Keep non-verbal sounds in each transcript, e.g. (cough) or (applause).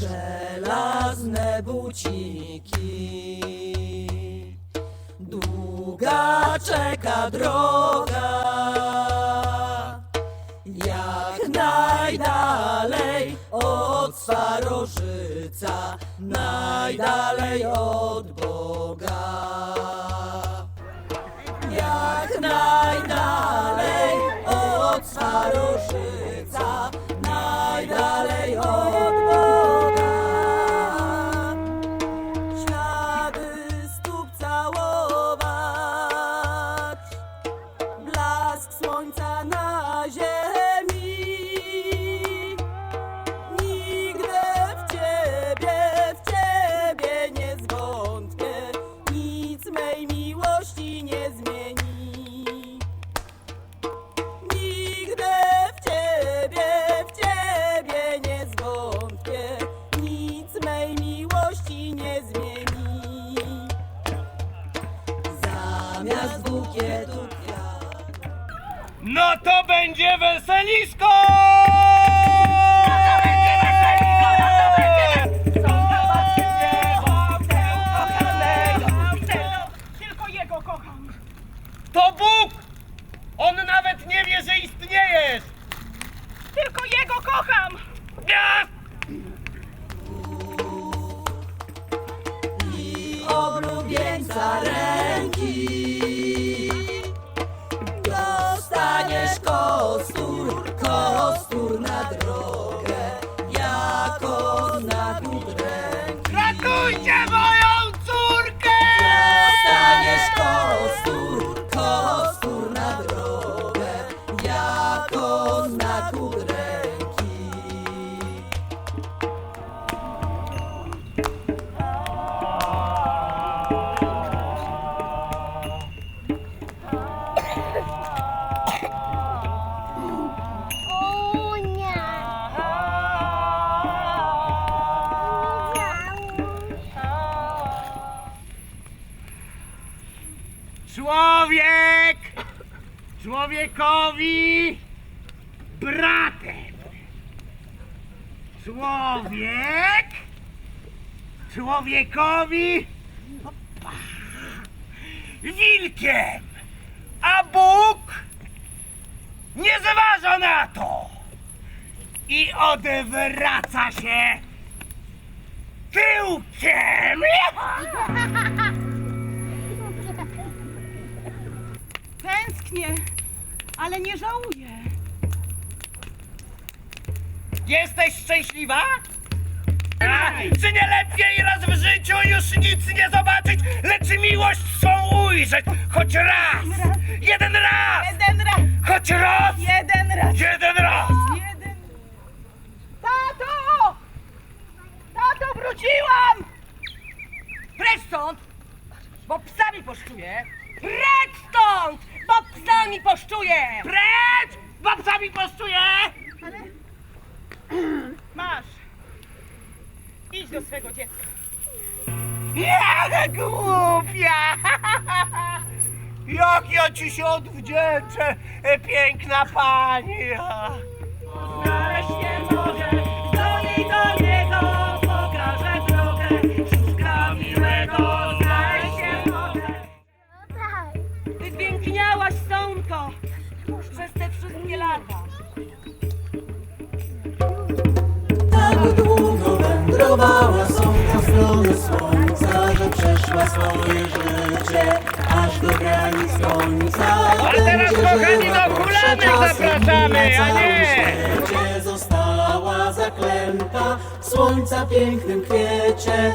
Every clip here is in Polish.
Żelazne buciki. Długa czeka droga. Jak najdalej od starożyca Najdalej od Boga. Jak najdalej od starożyca Najdalej Zamiast bukietu kwiatów No to będzie weselisko! Yeah. Człowiekowi bratem! Człowiek! Człowiekowi wilkiem! A Bóg nie zważa na to! I odwraca się tyłkiem! (laughs) Tęsknię, ale nie żałuję. Jesteś szczęśliwa? A, czy nie lepiej raz w życiu już nic nie zobaczyć, lecz miłość swą ujrzeć? Choć raz! Jeden raz! Jeden raz! Choć raz! Jeden raz! Jeden raz! Jeden... Tato! Tato, wróciłam! Precz stąd, bo psami poszczuję! Precz stąd, bo psami poszczuję! Precz! Babcami poszczuję! (clears throat) Masz! Idź do swego dziecka. Nie, głupia! (laughs) Jak ja ci się odwdzięczę, e, piękna pani! Znaleźć nie może, wędrowała sąka w stronę słońca, że przeszła swoje życie aż do granic końca. A teraz, kochani, do wszechczasy zapraszamy, a nie! została zaklęta w słońca pięknym kwiecie.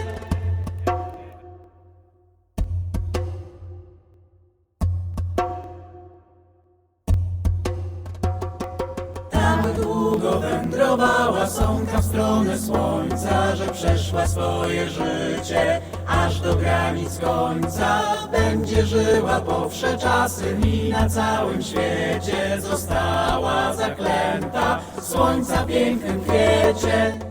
Długo wędrowała sąka w stronę słońca, że przeszła swoje życie aż do granic końca. Będzie żyła po wsze czasy i na całym świecie została zaklęta w słońca pięknym kwiecie.